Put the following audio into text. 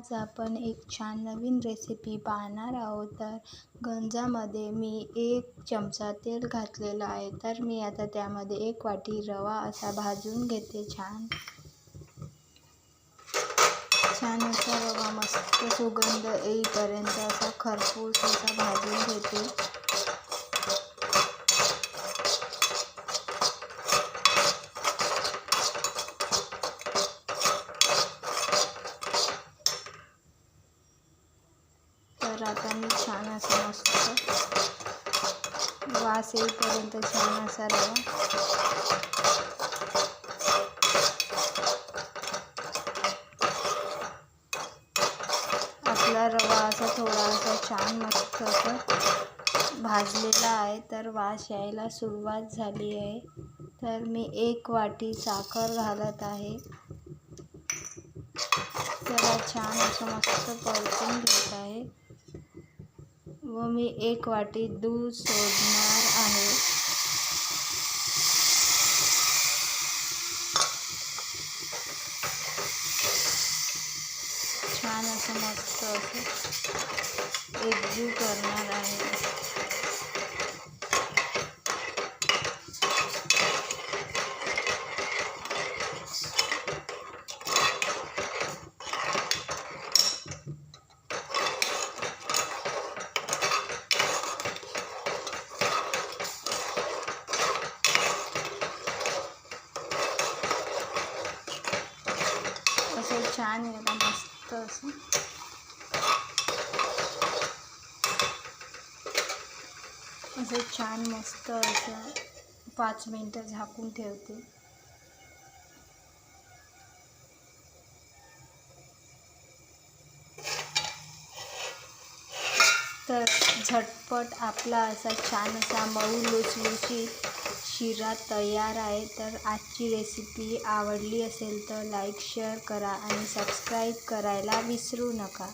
आज आपण एक छान नवीन रेसिपी पाहणार आहोत. तर गंजामध्ये मी एक चमचा तेल घातलेलं आहे. तर मी आता त्यामध्ये एक वाटी रवा असा भाजून घेते छान. छान असा रवा मस्त सुगंध येईपर्यंत असा खरपूस असा भाजून घेते. तर मी छान असं मस्त वास येईपर्यंत छान असा रवा आपला रवा असा थोडासा छान मस्त असं भाजलेला आहे तर वास यायला सुरुवात झाली आहे. तर मी एक वाटी साखर घालत आहे. त्याला छान असं मस्त परतून घेत आहे व मी एक वाटी दूध सोडणार आहे। छान असं मस्त असं एकजीव करणार आहे. छान याला मस्त असं. असं छान मस्त असं पाच मिनटं झाकून ठेवते. तर झटपट आपला असा छान असा मऊ लुसलुशीत शिरा तयार आहे. तर आजची रेसिपी आवडली असेल तर लाईक शेअर करा आणि सबस्क्राईब करायला विसरू नका.